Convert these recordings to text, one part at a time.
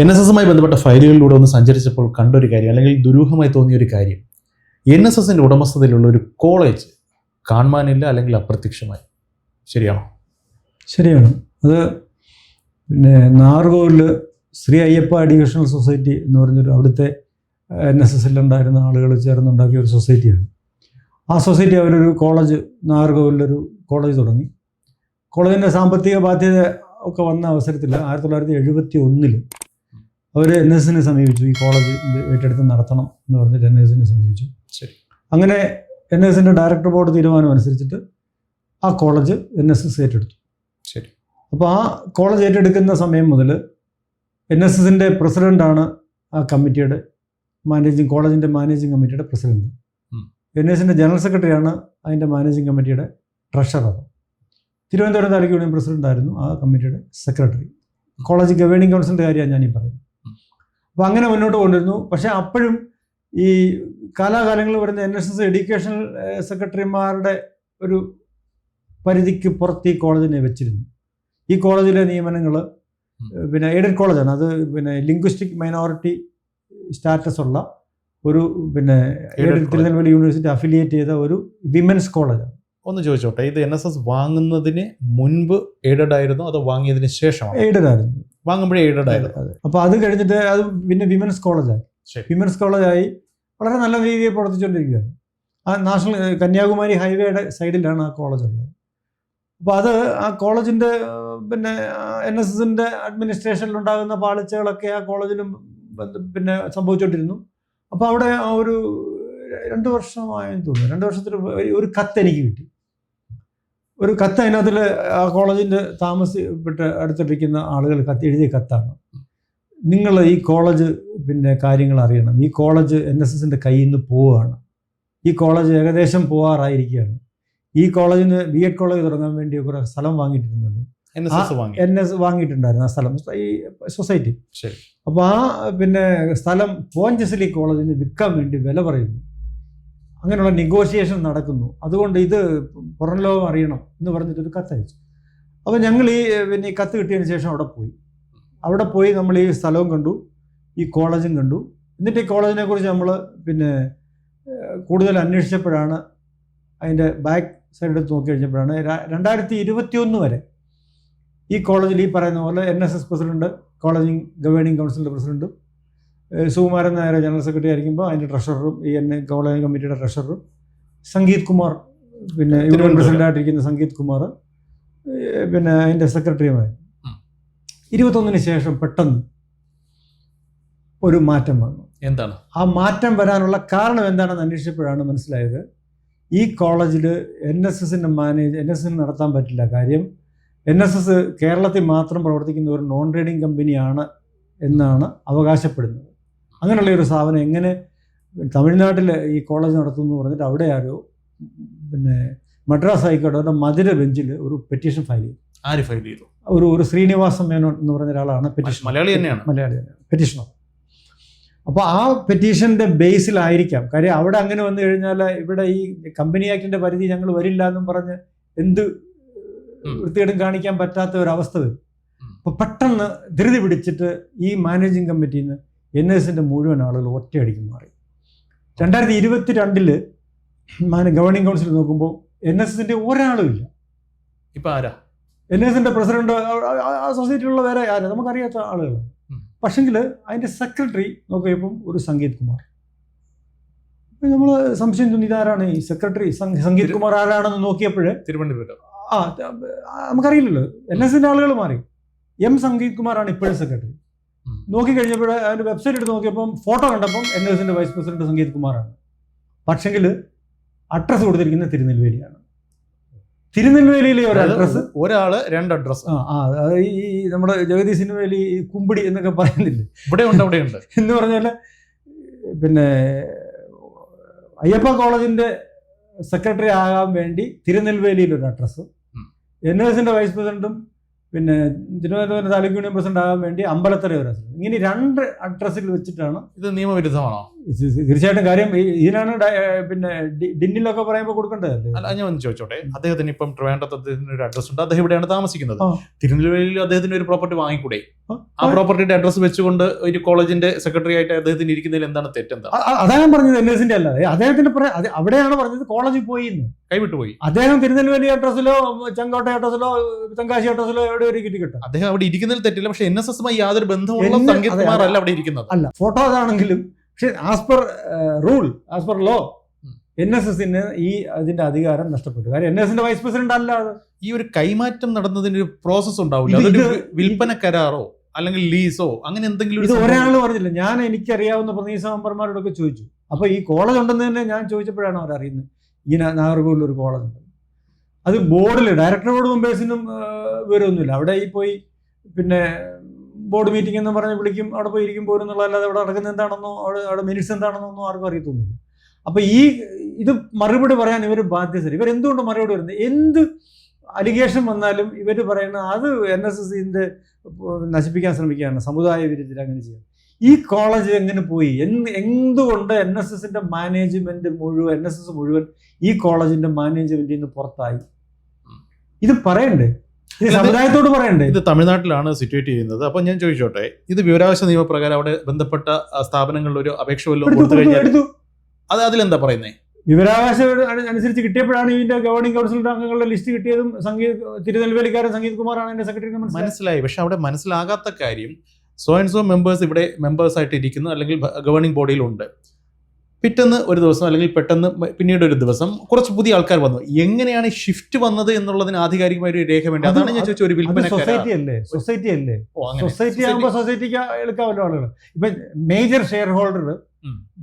N S എസുമായി ബന്ധപ്പെട്ട ഫയലുകളിലൂടെ ഒന്ന് സഞ്ചരിച്ചപ്പോൾ കണ്ടൊരു കാര്യം അല്ലെങ്കിൽ ദുരൂഹമായി തോന്നിയ ഒരു കാര്യം. എൻ എസ് എസിന്റെ ഉടമസ്ഥതയിലുള്ള ഒരു കോളേജ് കാണുവാനില്ല അല്ലെങ്കിൽ അപ്രത്യക്ഷമായി. ശരിയാണോ? ശരിയാണ്. അത് പിന്നെ നാർഗോവിൽ ശ്രീ അയ്യപ്പ എഡ്യൂക്കേഷണൽ സൊസൈറ്റി എന്ന് പറഞ്ഞൊരു അവിടുത്തെ എൻ എസ് എസിലുണ്ടായിരുന്ന ആളുകൾ ചേർന്നുണ്ടാക്കിയ ഒരു സൊസൈറ്റിയാണ്. ആ സൊസൈറ്റി അവരൊരു കോളേജ് നാഗർകോവിലൊരു കോളേജ് തുടങ്ങി. കോളേജിന്റെ സാമ്പത്തിക ബാധ്യത ഒക്കെ വന്ന അവസരത്തിൽ ആയിരത്തി തൊള്ളായിരത്തി എഴുപത്തി ഒന്നിൽ അവർ എൻ എസിനെ സമീപിച്ചു ഈ കോളേജ് ഏറ്റെടുത്ത് നടത്തണം എന്ന് പറഞ്ഞിട്ട് എൻ എസിനെ സമീപിച്ചു. ശരി. അങ്ങനെ എൻ എസിന്റെ ഡയറക്ടർ ബോർഡ് തീരുമാനം അനുസരിച്ചിട്ട് ആ കോളേജ് എൻ എസ് എസ് ഏറ്റെടുത്തു. ശരി. അപ്പോൾ ആ കോളേജ് ഏറ്റെടുക്കുന്ന സമയം മുതൽ എൻ എസ് എസിന്റെ പ്രസിഡന്റാണ് ആ കമ്മിറ്റിയുടെ മാനേജിങ് കോളേജിന്റെ മാനേജിങ് കമ്മിറ്റിയുടെ പ്രസിഡന്റ്. എൻ എസിന്റെ ജനറൽ സെക്രട്ടറിയാണ് അതിന്റെ മാനേജിങ് കമ്മിറ്റിയുടെ treasurer. Thiruvananthapuram taluk union president ആയിരുന്നു ആ കമ്മിറ്റിയുടെ സെക്രട്ടറി. കോളേജ് ഗവേണിംഗ് കൗൺസിലിന്റെ കാര്യമാണ് ഞാനീ പറയുന്നത്. അപ്പോൾ അങ്ങനെ മുന്നോട്ട് കൊണ്ടിരുന്നു പക്ഷേ അപ്പോഴും ഈ കാലാകാലങ്ങളിൽ വരുന്ന എൻ എസ് എസ് എഡ്യൂക്കേഷണൽ സെക്രട്ടറിമാരുടെ ഒരു പരിധിക്ക് പുറത്ത് ഈ കോളേജിനെ വെച്ചിരുന്നു. ഈ കോളേജിലെ നിയമനങ്ങൾ പിന്നെ എയ്ഡഡ് കോളേജാണ്. അത് പിന്നെ ലിംഗ്വിസ്റ്റിക് മൈനോറിറ്റി സ്റ്റാറ്റസ് ഉള്ള ഒരു പിന്നെ എയ്ഡഡ് തിരുനെൽവേലി യൂണിവേഴ്സിറ്റി അഫിലിയേറ്റ് ചെയ്ത ഒരു വിമൻസ് കോളേജാണ്. ഒന്ന് ചോദിച്ചോട്ടെ ഇത് എൻ എസ് എസ് വാങ്ങുന്നതിന് മുൻപ് എയ്ഡഡ് ആയിരുന്നു അതോ വാങ്ങിയതിന് ശേഷം എയ്ഡഡ് ആയിരുന്നു. വാങ്ങുമ്പോഴേ എയ്ഡഡ് ആയിരുന്നു അപ്പൊ അപ്പോൾ അത് കഴിഞ്ഞിട്ട് അത് പിന്നെ വിമൻസ് കോളേജായി. വിമൻസ് കോളേജായി വളരെ നല്ല രീതിയിൽ പ്രവർത്തിച്ചുകൊണ്ടിരിക്കുകയാണ്. ആ നാഷണൽ കന്യാകുമാരി ഹൈവേയുടെ സൈഡിലാണ് ആ കോളേജ് ഉള്ളത്. അപ്പോൾ അത് ആ കോളേജിന്റെ പിന്നെ എൻ എസ് എസിന്റെ അഡ്മിനിസ്ട്രേഷനിലുണ്ടാകുന്ന പാളിച്ചകളൊക്കെ ആ കോളേജിലും പിന്നെ സംഭവിച്ചുകൊണ്ടിരുന്നു. അപ്പോൾ അവിടെ ആ ഒരു രണ്ട് വർഷമായെന്ന് തോന്നുന്നു. രണ്ട് വർഷത്തിൽ ഒരു- ഒരു കത്ത് എനിക്ക് കിട്ടി. ഒരു കത്ത് അതിനകത്തിൽ ആ കോളേജിന്റെ താമസപ്പെട്ട അടുത്തിരിക്കുന്ന ആളുകൾ കത്ത് എഴുതിയ കത്താണ്. നിങ്ങൾ ഈ കോളേജ് പിന്നെ കാര്യങ്ങൾ അറിയണം. ഈ കോളേജ് എൻ എസ് എസിന്റെ കയ്യിൽ നിന്ന് പോവുകയാണ്. ഈ കോളേജ് ഏകദേശം പോവാറായിരിക്കുകയാണ്. ഈ കോളേജിന് ബി എഡ് കോളേജ് തുടങ്ങാൻ വേണ്ടി കുറേ സ്ഥലം വാങ്ങിയിട്ടിരുന്നുണ്ട്. എൻ എസ് വാങ്ങിയിട്ടുണ്ടായിരുന്നു ആ സ്ഥലം. ഈ സൊസൈറ്റി. അപ്പോൾ ആ പിന്നെ സ്ഥലം പോഞ്ചസിലി കോളേജിന് വിൽക്കാൻ വേണ്ടി വില പറയുന്നു. അങ്ങനെയുള്ള നെഗോഷിയേഷൻ നടക്കുന്നു. അതുകൊണ്ട് ഇത് പുറം ലോകം അറിയണം എന്ന് പറഞ്ഞിട്ടൊരു കത്തയച്ചു അപ്പോൾ ഞങ്ങൾ ഈ പിന്നെ ഈ കത്ത് കിട്ടിയതിന് ശേഷം അവിടെ പോയി. അവിടെ പോയി നമ്മൾ ഈ സ്ഥലവും കണ്ടു ഈ കോളേജും കണ്ടു. എന്നിട്ട് ഈ കോളേജിനെ കുറിച്ച് നമ്മൾ പിന്നെ കൂടുതൽ അന്വേഷിച്ചപ്പോഴാണ് അതിന്റെ ബാക്ക് സൈഡ് എടുത്ത് നോക്കി കഴിഞ്ഞപ്പോഴാണ് രണ്ടായിരത്തി ഇരുപത്തി ഒന്ന് വരെ ഈ കോളേജിൽ ഈ പറയുന്ന പോലെ എൻ എസ് എസ് പ്രസിഡന്റ് കോളേജിങ് ഗവേണിംഗ് കൗൺസിലിന്റെ പ്രസിഡന്റും ഏഹ് സുകുമാരൻ നായർ ജനറൽ സെക്രട്ടറി ആയിരിക്കുമ്പോൾ അതിന്റെ ട്രഷററും ഈ എൻ കോളേജ് കമ്മിറ്റിയുടെ ട്രഷററും സംഗീത് കുമാർ പിന്നെ യൂണിയൻ പ്രസിഡന്റ് ആയിട്ടിരിക്കുന്ന സംഗീത് കുമാർ പിന്നെ അതിന്റെ സെക്രട്ടറിയുമായി. ഇരുപത്തൊന്നിന് ശേഷം പെട്ടെന്ന് ഒരു മാറ്റം വന്നു. എന്താണ്? ആ മാറ്റം വരാനുള്ള കാരണം എന്താണെന്ന് അന്വേഷിച്ചപ്പോഴാണ് മനസ്സിലായത്. ഈ കോളേജിൽ എൻ എസ് എസിന്റെ മാനേജ് എൻ എസ് എസിന് നടത്താൻ പറ്റില്ല കാര്യം. എൻ എസ് എസ് കേരളത്തിൽ മാത്രം പ്രവർത്തിക്കുന്ന ഒരു നോൺ ട്രേഡിംഗ് കമ്പനിയാണ് എന്നാണ് അവകാശപ്പെടുന്നത്. അങ്ങനെയുള്ള ഒരു സ്ഥാപനം എങ്ങനെ തമിഴ്നാട്ടിൽ ഈ കോളേജ് നടത്തുന്നു എന്ന് പറഞ്ഞിട്ട് അവിടെ ആരോ പിന്നെ മദ്രാസ് ഹൈക്കോടതി അവരുടെ മധുര ബെഞ്ചിൽ ഒരു പെറ്റീഷൻ ഫയൽ ചെയ്തു. ആര് ഫയൽ ചെയ്തു? ഒരു ഒരു ശ്രീനിവാസ മേനോൻ എന്ന് പറഞ്ഞ ഒരാളാണ് പെറ്റീഷൻ മലയാളി തന്നെയാണ്. മലയാളി തന്നെയാണ്. പെറ്റീഷണർ അപ്പോൾ ആ പെറ്റീഷന്റെ ബേസിലായിരിക്കാം കാര്യം അവിടെ അങ്ങനെ വന്നു കഴിഞ്ഞാൽ ഇവിടെ ഈ കമ്പനി ആക്ടിന്റെ പരിധി ഞങ്ങൾ വരില്ല എന്നും പറഞ്ഞ് എന്ത്. വൃത്തികേടും കാണിക്കാൻ പറ്റാത്ത ഒരു അവസ്ഥ വരും. അപ്പോൾ പെട്ടെന്ന് ധൃതി പിടിച്ചിട്ട് ഈ മാനേജിങ് കമ്മിറ്റിയിൽ നിന്ന് എൻ എസിന്റെ മുഴുവൻ ആളുകൾ ഒറ്റയടിക്ക് മാറി. രണ്ടായിരത്തി ഇരുപത്തി രണ്ടിൽ ഗവർണിംഗ് കൗൺസിൽ നോക്കുമ്പോൾ എൻ എസ് എസിന്റെ ഒരാളും ഇല്ല. ഇപ്പൊ ആരാ? എൻ എസ് എസിന്റെ പ്രസിഡന്റ് ആ സൊസൈറ്റിയിലുള്ള വേറെ ആരും? നമുക്കറിയാത്ത ആളുകൾ. പക്ഷെങ്കിൽ അതിന്റെ സെക്രട്ടറി നോക്കിയപ്പം ഒരു സംഗീത് കുമാർ. നമ്മൾ സംശയം തോന്നി ഇതാരാണ് ഈ സെക്രട്ടറി സംഗീത് കുമാർ ആരാണെന്ന് നോക്കിയപ്പോൾ തിരുവനന്തപുരം. ആ ആ, നമുക്കറിയില്ലല്ലോ. എൻ എസ് എസിന്റെ ആളുകൾ മാറി. എം സംഗീത് കുമാറാണ് ഇപ്പോഴും സെക്രട്ടറി ഉം. നോക്കിക്കഴിഞ്ഞപ്പോൾ അതിന്റെ വെബ്സൈറ്റ് എടുത്ത് നോക്കിയപ്പം ഫോട്ടോ കണ്ടപ്പം എൻ എസിന്റെ വൈസ് പ്രസിഡന്റ് സംഗീത് കുമാറാണ്. പക്ഷെങ്കിൽ അഡ്രസ്സ് കൊടുത്തിരിക്കുന്നത് തിരുനെൽവേലിയാണ്. തിരുനെൽവേലിയിലെ ഒരു അഡ്രസ്സ് ഒരാൾ രണ്ട് അഡ്രസ് ആ ഈ നമ്മുടെ ജഗതി സിനിമയിൽ ഈ കുമ്പിടി എന്നൊക്കെ പറയുന്നില്ലേ? ഇവിടെ ഉണ്ട് അവിടെ ഉണ്ട്. എന്ന് പറഞ്ഞാൽ പിന്നെ അയ്യപ്പ കോളേജിന്റെ സെക്രട്ടറി ആകാൻ വേണ്ടി തിരുനെൽവേലിയിൽ ഒരു അഡ്രസ്സ്. എൻ എസിന്റെ വൈസ് പ്രസിഡന്റും പിന്നെ തിരുവനന്തപുരം താലൂക്ക് യൂണിയൻ പ്രസിഡന്റ് ആകാൻ വേണ്ടി അമ്പലത്തറ ഒരു അഡ്രസ് ഇങ്ങനെ രണ്ട് അഡ്രസ്സുകൾ വെച്ചിട്ടാണ് ഇത് നിയമവിരുദ്ധമാണോ? തീർച്ചയായിട്ടും കാര്യം ഇതിനാണ് പിന്നെ ഡിന്നിലൊക്കെ പറയുമ്പോൾ കൊടുക്കേണ്ടതല്ലേ അല്ല? ഞാൻ ഒന്ന് ചോദിച്ചോട്ടെ. അദ്ദേഹത്തിന് ഇപ്പം ട്രിവാൻഡ്രത്ത് അദ്ദേഹത്തിന് ഒരു അഡ്രസ് ഉണ്ട്. അദ്ദേഹം ഇവിടെയാണ് താമസിക്കുന്നത്. തിരുനെൽവേലിയിൽ അദ്ദേഹത്തിന് ഒരു പ്രോപ്പർട്ടി വാങ്ങിക്കൂടെ? ആ. പ്രോപ്പർട്ടിയുടെ അഡ്രസ് വെച്ചുകൊണ്ട് ഒരു കോളേജിന്റെ സെക്രട്ടറി ആയിട്ട് അദ്ദേഹത്തിന് ഇരിക്കുന്നതിൽ എന്താണ് തെറ്റെന്താ? അതാണ് പറഞ്ഞത് എൻ എസിന്റെ അല്ല. അത് അവിടെയാണ് പറഞ്ഞത് കോളേജിൽ പോയി കൈവിട്ട് പോയി അദ്ദേഹം തിരുനെൽവേലി അഡ്രസ്സിലോ ചെങ്കോട്ട അഡ്രസ്സിലോ തെങ്കാശി അഡ്രസ്സിലോ എവിടെ ഒരു കിട്ടും. അദ്ദേഹം അവിടെ ഇരിക്കുന്നതിൽ തെറ്റില്ല. പക്ഷെ എൻ എസ് എസുമായി യാതൊരു ബന്ധമുള്ള എന്നെ- സംഗീത് അതെ, കുമാർ അതെ. അല്ല അവിടെ ഇരിക്കുന്നത്. അല്ല ഫോട്ടോ അതാണെങ്കിലും പക്ഷെ as per rule as per law. N S എസിന് ഈ അതിന്റെ അധികാരം നഷ്ടപ്പെട്ടു. കാര്യം എൻ എസിന്റെ വൈസ് പ്രസിഡന്റ് അല്ല അത്. ഈ ഒരു കൈമാറ്റം നടന്നതിന് ഒരു പ്രോസസ് ഉണ്ടാവില്ല. വിൽപ്പന കരാറോ അല്ലെങ്കിൽ ലീസോ അങ്ങനെ എന്തെങ്കിലും ഇത് ഒരാൾ പറഞ്ഞില്ല. ഞാൻ എനിക്കറിയാവുന്ന പ്രതീക്ഷ മെമ്പർമാരോടൊക്കെ ചോദിച്ചു. അപ്പൊ ഈ കോളേജ് ഉണ്ടെന്ന് തന്നെ ഞാൻ ചോദിച്ചപ്പോഴാണ് അവർ അറിയുന്നത്. ഈ നാഗർകോവിൽ നാഗർകോവിലിൽ ഒരു കോളേജ് ഉണ്ട്. അത് ബോർഡിൽ ഡയറക്ടർ ബോർഡ് മെമ്പേഴ്സിനും വിവരമൊന്നുമില്ല. അവിടെ ഈ പോയി പിന്നെ ബോർഡ് മീറ്റിംഗ് എന്ന് പറഞ്ഞ് വിളിക്കും അവിടെ പോയി ഇരിക്കും പോരുന്നുള്ളതല്ലാതെ അവിടെ നടക്കുന്നത് എന്താണെന്നോ അവിടെ അവിടെ മിനിറ്റ്സ് എന്താണെന്നോ ഒന്നും ആർക്കും അറിയത്തൊന്നുമില്ല. അപ്പൊ ഈ ഇത് മറുപടി പറയാൻ ഇവർ ബാധ്യസ്ഥർ ഇവർ എന്തുകൊണ്ട് മറുപടി വരുന്നത് എന്ത് അലിഗേഷൻ വന്നാലും ഇവർ പറയുന്ന അത് എൻ എസ് എസ് ഇതിന്റെ നശിപ്പിക്കാൻ ശ്രമിക്കുകയാണ്. സമുദായ വിരുദ്ധ അങ്ങനെ ചെയ്യാം. ഈ കോളേജ് എങ്ങനെ പോയി? എന്ത് എന്തുകൊണ്ട് എൻ എസ് എസിന്റെ മാനേജ്മെന്റ് മുഴുവൻ എൻ എസ് എസ് മുഴുവൻ ഈ കോളേജിന്റെ മാനേജ്മെന്റിൽ നിന്ന് പുറത്തായി? ഇത് പറയണ്ടേ? സമുദായത്തോട് പറയണ്ടേ? ഇത് തമിഴ്നാട്ടിലാണ് സിറ്റുവേറ്റ് ചെയ്യുന്നത്. അപ്പൊ ഞാൻ ചോദിച്ചോട്ടെ ഇത് വിവരാവകാശ നിയമപ്രകാരം അവിടെ ബന്ധപ്പെട്ട സ്ഥാപനങ്ങളിൽ ഒരു അപേക്ഷ വല്ലതും കൊടുത്തു കഴിഞ്ഞാൽ അത് അതിലെന്താ പറയുന്നേ? വിവരാവകാശ അനു- അനുസരിച്ച് കിട്ടിയപ്പോഴാണ് ഇതിന്റെ ഗവർണിംഗ് കൗൺസിലിന്റെ അംഗങ്ങളുടെ ലിസ്റ്റ് കിട്ടിയതും സംഗീത് തിരുനെൽവേലിക്കാരൻ സംഗീത് കുമാറാണ് എന്റെ സെക്രട്ടറി മനസ്സിലായി മനസ്സിലായി. പക്ഷെ അവിടെ മനസ്സിലാകാത്ത കാര്യം സോ ആൻഡ് സോ മെമ്പേഴ്സ് ഇവിടെ മെമ്പേഴ്സ് ആയിട്ട് ഇരിക്കുന്നു അല്ലെങ്കിൽ ഗവേണിംഗ് ബോഡിയിലുണ്ട് പിറ്റേന്ന് ഒരു ദിവസം അല്ലെങ്കിൽ പെട്ടെന്ന് പിന്നീട് ഒരു ദിവസം കുറച്ച് പുതിയ ആൾക്കാർ വന്നു. എങ്ങനെയാണ് ഷിഫ്റ്റ് വന്നത് എന്നുള്ളതിന് ആധികാരികമായ ഒരു രേഖ വേണ്ടി അതാണ് ഞാൻ ചോദിച്ച ഒരു വിൽപ്പന സൊസൈറ്റി അല്ലേ? സൊസൈറ്റി അല്ലേ? സൊസൈറ്റി ആകുമ്പോൾ സൊസൈറ്റിക്ക് എടുക്കാമല്ലോ ആളുകൾ ഇപ്പൊ മേജർ ഷെയർ ഹോൾഡർ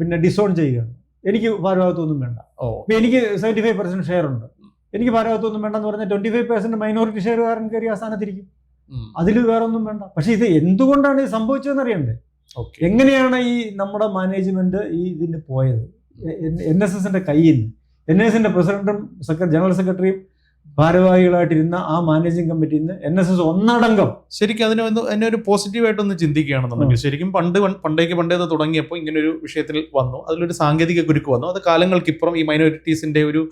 പിന്നെ ഡിസോൺ ചെയ്യുക. എനിക്ക് ഭാരവാഹിത്വമൊന്നും വേണ്ട. ഓ. ഇപ്പൊ എനിക്ക് സെവന്റി ഫൈവ് പെർസെന്റ് ഷെയർ ഉണ്ട്. എനിക്ക് ഭാരവാഹിത്വമൊന്നും വേണ്ടെന്ന് പറഞ്ഞാൽ ട്വന്റി ഫൈവ് പെർസെന്റ് മൈനോറിറ്റി ഷെയർകാരൻ കയറി ആ സ്ഥാനത്തിരിക്കും അതിൽ വേറെ ഒന്നും വേണ്ട. പക്ഷെ ഇത് എന്തുകൊണ്ടാണ് ഇത് സംഭവിച്ചതെന്ന് അറിയണ്ടേ? എങ്ങനെയാണ് ഈ നമ്മുടെ മാനേജ്മെന്റ് ഈ ഇതിന് പോയത്? എൻ എസ് എസിന്റെ കയ്യിൽ എൻ എസ് എസിന്റെ പ്രസിഡന്റും സെക്രട്ടറി ജനറൽ സെക്രട്ടറിയും ഭാരവാഹികളായിട്ടിരുന്ന ആ മാനേജിംഗ് കമ്മിറ്റിയിൽ നിന്ന് എൻ എസ് എസ് ഒന്നടങ്കം ശരിക്കും അതിനെ ഒന്ന് എന്നെ ഒരു പോസിറ്റീവായിട്ടൊന്ന് ചിന്തിക്കുകയാണെന്നുണ്ടെങ്കിൽ ശരിക്കും പണ്ട് പണ്ടേക്ക് പണ്ടേത് തുടങ്ങിയപ്പോൾ ഇങ്ങനെ ഒരു വിഷയത്തിൽ വന്നു. അതിലൊരു സാങ്കേതിക കുരുക്ക് വന്നു. അത് കാലങ്ങൾക്കിപ്പുറം ഈ മൈനോറിറ്റീസിന്റെ ഒരു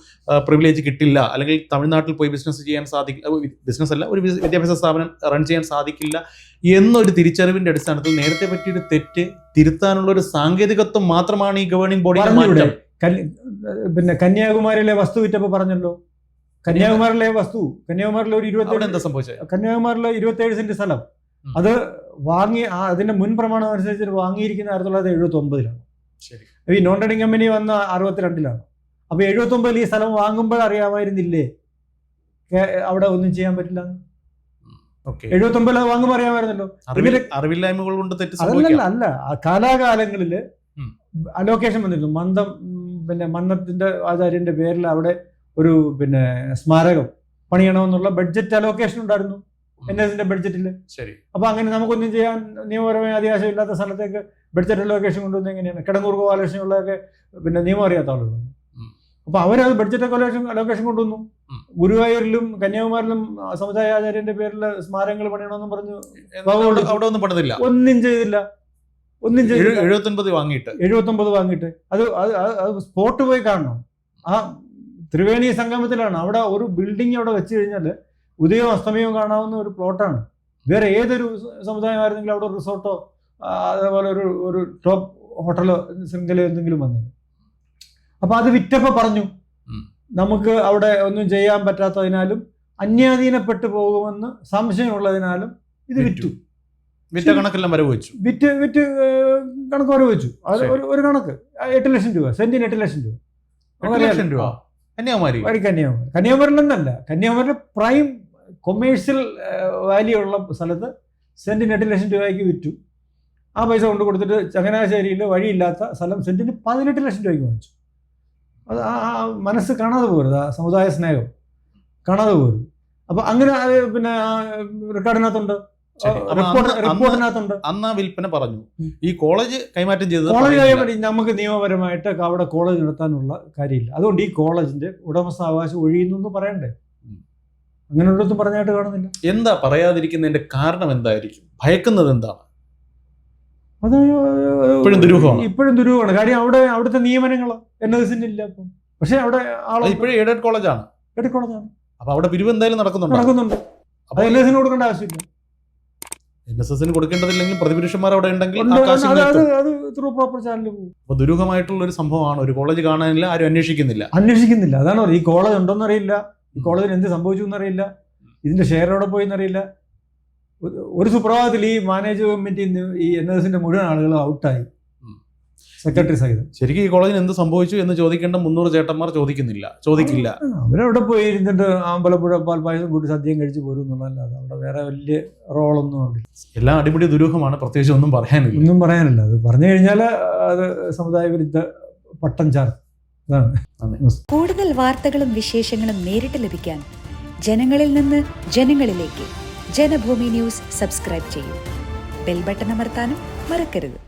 പ്രിവിലേജ് കിട്ടില്ല. അല്ലെങ്കിൽ തമിഴ്നാട്ടിൽ പോയി ബിസിനസ് ചെയ്യാൻ സാധിക്കില്ല ബിസിനസ് അല്ല ഒരു വിദ്യാഭ്യാസ സ്ഥാപനം റൺ ചെയ്യാൻ സാധിക്കില്ല എന്നൊരു തിരിച്ചറിവിന്റെ അടിസ്ഥാനത്തിൽ നേരത്തെ പറ്റിയൊരു തെറ്റ് തിരുത്താനുള്ള ഒരു സാങ്കേതികത്വം മാത്രമാണ് ഈ ഗവേണിംഗ് ബോഡി പിന്നെ കന്യാകുമാരിയിലെ വസ്തു വിറ്റപ്പോ പറഞ്ഞല്ലോ. കന്യാകുമാരിയിലെ വസ്തു കന്യാകുമാരിലെ ഒരു ഇരുപത്തി എന്താ സംഭവിച്ചത്? ഇരുപത്തി ഇരുപത്തേഴ് സെന്റ് സ്ഥലം. അത് വാങ്ങി അതിന്റെ മുൻ പ്രമാണം അനുസരിച്ച് വാങ്ങിയിരിക്കുന്ന ആയിരത്തി തൊള്ളായിരത്തി എഴുപത്തി ഒമ്പതിലാണ് ഈ നോൺ ട്രേഡിംഗ് കമ്പനി വന്ന അറുപത്തിരണ്ടിലാണ്. അപ്പൊ എഴുപത്തി ഒമ്പതിൽ ഈ സ്ഥലം വാങ്ങുമ്പോൾ അറിയാമായിരുന്നില്ലേ? അവിടെ ഒന്നും ചെയ്യാൻ പറ്റില്ല. എഴുപത്തി ഒമ്പതിൽ അത് വാങ്ങുമ്പോൾ അറിയാമായിരുന്നല്ലോ. അറിവില്ലായ്മ അറിവില്ലായ്മകൾ കൊണ്ട് തെറ്റ് സംഭവിക്കാം. അല്ല. ആ കാലാകാലങ്ങളിൽ അലോക്കേഷൻ വന്നിരുന്നു. മന്ദം പിന്നെ മന്നത്തിന്റെ ആചാര്യന്റെ പേരിൽ അവിടെ ഒരു പിന്നെ സ്മാരകം പണിയണമെന്നുള്ള ബഡ്ജറ്റ് അലോക്കേഷൻ ഉണ്ടായിരുന്നു. എൻ എസിന്റെ ബഡ്ജറ്റിൽ ശരി. അപ്പൊ അങ്ങനെ നമുക്കൊന്നും ചെയ്യാൻ നിയമപരമായ അധികാശം ഇല്ലാത്ത സ്ഥലത്തേക്ക് ബഡ്ജറ്റ് അലോക്കേഷൻ കൊണ്ടുവന്ന് എങ്ങനെയാണ്? കിടങ്ങൂർ കോലേഷനുള്ളതൊക്കെ പിന്നെ നിയമം അറിയാത്ത ആളുകളാണ്. അപ്പൊ അവരത് ബഡ്ജറ്റ് അലോക്കേഷൻ അലോക്കേഷൻ കൊണ്ടുവന്നു. ഗുരുവായൂരിലും കന്യാകുമാരിലും സമുദായ ആചാര്യന്റെ പേരിൽ സ്മാരകങ്ങൾ പണിയണമെന്നും പറഞ്ഞു അവിടെ ഒന്നും പണിതില്ല? ഒന്നും ചെയ്തില്ല. ഒന്നും ചെയ്തില്ല. എഴുപത്തൊൻപത് വാങ്ങിയിട്ട്. എഴുപത്തൊമ്പത് വാങ്ങിയിട്ട്. അത് അത് സ്പോട്ട് പോയി കാണണം. ആ ത്രിവേണി സംഗമത്തിലാണ്. അവിടെ ഒരു ബിൽഡിംഗ് അവിടെ വെച്ച് കഴിഞ്ഞാൽ ഉദയവും അസ്തമയവും കാണാവുന്ന ഒരു പ്ലോട്ടാണ് വേറെ ഏതൊരു സമുദായമായിരുന്നെങ്കിലും അവിടെ റിസോർട്ടോ അതേപോലെ ഒരു ഒരു ടോപ്പ് ഹോട്ടലോ ശൃംഖലയോ എന്തെങ്കിലും വന്നത് അപ്പൊ അത് വിറ്റപ്പോ പറഞ്ഞു. നമുക്ക് അവിടെ ഒന്നും ചെയ്യാൻ പറ്റാത്തതിനാലും അന്യാധീനപ്പെട്ടു പോകുമെന്ന് സംശയമുള്ളതിനാലും ഇത് വിറ്റു. വിറ്റു. കണക്കെല്ലാം വരവ് വെച്ചു. വിറ്റ് വിറ്റ് കണക്ക് വരെ വെച്ചു. അത് ഒരു ഒരു കണക്ക്. എട്ട് ലക്ഷം രൂപ സെന്റിന് എട്ട് ലക്ഷം രൂപ. ലക്ഷം രൂപ? കന്യാകുമാരി. കന്യാകുമാരി. നിന്നല്ല കന്യാകുമാരിയിലെ പ്രൈം കൊമേഴ്സ്യൽ വാല്യൂ ഉള്ള സ്ഥലത്ത് സെന്റിന് എട്ട് ലക്ഷം രൂപയ്ക്ക് വിറ്റു. ആ പൈസ കൊണ്ട് കൊടുത്തിട്ട് ചങ്ങനാശ്ശേരിയിൽ വഴിയില്ലാത്ത സ്ഥലം സെന്റിന് പതിനെട്ട് ലക്ഷം രൂപയ്ക്ക് വാങ്ങിച്ചു. അത് ആ മനസ്സ് കാണാതെ പോരുത് ആ സമുദായ സ്നേഹം. കാണാതെ പോരുത്. അപ്പോൾ അങ്ങനെ പിന്നെ റെക്കോർഡിനകത്തുണ്ട്. അന്ന് അന്ന് റിപ്പോർട്ടിനകത്തുണ്ട് അന്ന് ആ വിൽപ്പന പറഞ്ഞു. ഈ കോളേജ് കൈമാറ്റം ചെയ്തത് കോളേജ് കൈമാറ്റം നമുക്ക് നിയമപരമായിട്ട് അവിടെ കോളേജ് നടത്താനുള്ള കാര്യമില്ല. അതുകൊണ്ട് ഈ കോളേജിന്റെ ഉടമസ്ഥാവകാശം ഒഴിയുന്നു എന്ന് പറയണ്ടേ? അങ്ങനെ ഒരിടത്തും പറഞ്ഞായിട്ട് കാണുന്നില്ല. എന്താ പറയാതിരിക്കുന്നതിന്റെ കാരണം എന്തായിരിക്കും? ഭയക്കുന്നത് എന്താണ്? അത് ഇപ്പോഴും ദുരൂഹമാണ്. ഇപ്പോഴും ദുരൂഹമാണ്. കാര്യം അവിടെ അവിടുത്തെ നിയമനങ്ങൾ എൻ എസ് ഇല്ല ഇപ്പം. പക്ഷെ അവിടെ ഇപ്പോഴും എയ്ഡഡ് കോളേജാണ് എയ്ഡഡ് കോളേജാണ് അപ്പൊ അവിടെ പിരിവ് എന്തായാലും നടക്കുന്നുണ്ട്? നടക്കുന്നുണ്ട്. അപ്പൊ എൻ എസിന് കൊടുക്കേണ്ട ആവശ്യമില്ല. എൻ എസ് എസിന് കൊടുക്കേണ്ടതില്ലെങ്കിൽ പ്രതിപുരുഷന്മാർ അവിടെ ഉണ്ടെങ്കിൽ ത്രൂ പ്രോപ്പർ ചാനൽ അപ്പൊ ദുരൂഹമായിട്ടുള്ള ഒരു സംഭവമാണ്. ഒരു കോളേജ് കാണാനില്ല ആരും അന്വേഷിക്കുന്നില്ല. അന്വേഷിക്കുന്നില്ല. അതാണ്. ഈ കോളേജ് ഉണ്ടോന്ന് അറിയില്ല. ഈ കോളേജിന് എന്ത് സംഭവിച്ചു എന്നറിയില്ല ഇതിന്റെ ഷെയർ എവിടെ പോയി എന്നറിയില്ല ഒരു- സുപ്രഭാതത്തിൽ ഈ മാനേജ്മെന്റ് ഈ എൻ എസിന്റെ മുഴുവൻ ആളുകളും ഔട്ടായി. സെക്രട്ടറി സഹിതം. ശരിക്കും ഈ കോളേജിന് എന്ത് സംഭവിച്ചു എന്ന് ചോദിക്കേണ്ട മുന്നൂറ് ചേട്ടന്മാർ ചോദിക്കുന്നില്ല ചോദിക്കില്ല. അവരവിടെ പോയി ഇരുന്നിട്ട് അമ്പലപ്പുഴ പാൽപ്പായസം കൂട്ടി സദ്യയും കഴിച്ച് പോരും എന്നുള്ളതല്ലാതെ അവിടെ വേറെ വലിയ റോളൊന്നും അവിടെ ഇല്ല. എല്ലാം അടിപൊളി ദുരൂഹമാണ് പ്രത്യേകിച്ച് ഒന്നും പറയാനില്ല. ഒന്നും പറയാനില്ല. അത് പറഞ്ഞു കഴിഞ്ഞാൽ അത് സമുദായ വിരുദ്ധ പട്ടം ചാർത്ത് കൂടുതൽ വാർത്തകളും വിശേഷങ്ങളും നേരിട്ട് ലഭിക്കാൻ ജനങ്ങളിൽ നിന്ന് ജനങ്ങളിലേക്ക് ജനഭൂമി ന്യൂസ് സബ്സ്ക്രൈബ് ചെയ്യൂ. ബെൽബട്ടൺ അമർത്താനും മറക്കരുത്.